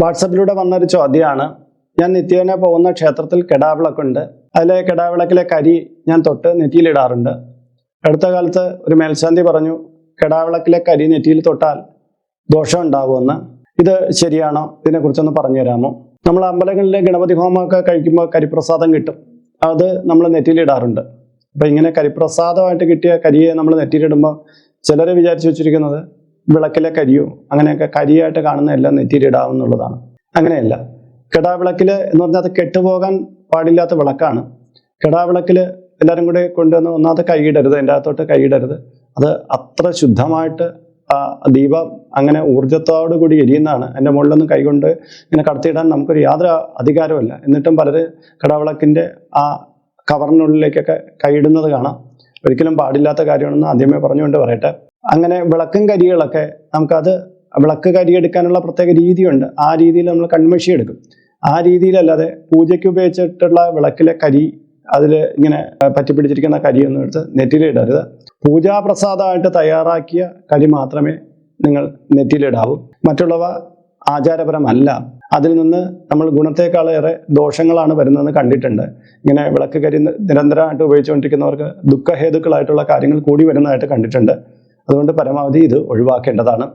വാട്സപ്പിലൂടെ വന്നൊരു ചോദ്യമാണ്. ഞാൻ നിത്യേന പോകുന്ന ക്ഷേത്രത്തിൽ കെടാവിളക്കുണ്ട് അതിലെ കെടാവിളക്കിലെ കരി ഞാൻ തൊട്ട് നെറ്റിയിലിടാറുണ്ട് അടുത്ത കാലത്ത് ഒരു മേൽശാന്തി പറഞ്ഞു കെടാവിളക്കിലെ കരി നെറ്റിയിൽ തൊട്ടാൽ ദോഷം ഉണ്ടാകുമെന്ന് ഇത് ശരിയാണോ? ഇതിനെക്കുറിച്ചൊന്ന് പറഞ്ഞു തരാമോ? നമ്മൾ അമ്പലങ്ങളിലെ ഗണപതി ഹോമമൊക്കെ കഴിക്കുമ്പോൾ കരിപ്രസാദം കിട്ടും. അത് നമ്മൾ നെറ്റിയിലിടാറുണ്ട് അപ്പം ഇങ്ങനെ കരിപ്രസാദമായിട്ട് കിട്ടിയ കരിയെ നമ്മൾ നെറ്റിയിലിടുമ്പോൾ ചിലർ വിചാരിച്ചു വെച്ചിരിക്കുന്നത് വിളക്കിലെ കരിയോ അങ്ങനെയൊക്കെ കരിയായിട്ട് കാണുന്ന എല്ലാം നെറ്റിയിലിടാവുന്നുള്ളതാണ്. അങ്ങനെയല്ല. കെടാവിളക്കിൽ എന്ന് പറഞ്ഞാൽ അത് കെട്ടുപോകാൻ പാടില്ലാത്ത വിളക്കാണ്. കെടാവിളക്കിൽ എല്ലാവരും കൂടി കൊണ്ടുവന്ന് ഒന്നാമത്തെ കൈയിടരുത് എന്റെ അകത്തോട്ട് കൈയിടരുത്. അത് അത്ര ശുദ്ധമായിട്ട് ആ ദീപം അങ്ങനെ ഊർജത്തോടു കൂടി എരിയുന്നതാണ്. എന്റെ മുകളിലൊന്നും കൈകൊണ്ട് ഇങ്ങനെ കടത്തിയിടാൻ നമുക്കൊരു യാതൊരു അധികാരമല്ല എന്നിട്ടും പലര് കടവിളക്കിന്റെ ആ കവറിനുള്ളിലേക്കൊക്കെ കൈയിടുന്നത് കാണാം. ഒരിക്കലും പാടില്ലാത്ത കാര്യമാണെന്ന് ആദ്യമേ പറഞ്ഞുകൊണ്ട് പറയട്ടെ. അങ്ങനെ വിളക്കും കരികളൊക്കെ നമുക്കത് വിളക്ക് കരി എടുക്കാനുള്ള പ്രത്യേക രീതിയുണ്ട്. ആ രീതിയിൽ നമ്മൾ കൺമഷി എടുക്കും. ആ രീതിയിലല്ലാതെ പൂജയ്ക്ക് ഉപയോഗിച്ചിട്ടുള്ള വിളക്കിലെ കരി അതിൽ ഇങ്ങനെ പറ്റിപ്പിടിച്ചിരിക്കുന്ന കരിയൊന്നും എടുത്ത് നെറ്റിയിലിടരുത് പൂജാപ്രസാദമായിട്ട് തയ്യാറാക്കിയ കരി മാത്രമേ നിങ്ങൾ നെറ്റിയിലിടാവൂ മറ്റുള്ളവ ആചാരപരമല്ല. അതിൽ നിന്ന് നമ്മൾ ഗുണത്തെക്കാളേറെ ദോഷങ്ങളാണ് വരുന്നതെന്ന് കണ്ടിട്ടുണ്ട്. ഇങ്ങനെ വിളക്ക് കരി നിരന്തരമായിട്ട് ഉപയോഗിച്ചുകൊണ്ടിരിക്കുന്നവർക്ക് ദുഃഖഹേതുക്കളായിട്ടുള്ള കാര്യങ്ങൾ കൂടി വരുന്നതായിട്ട് കണ്ടിട്ടുണ്ട്. അതുകൊണ്ട് പരമാവധി ഇത് ഒഴിവാക്കേണ്ടതാണ്.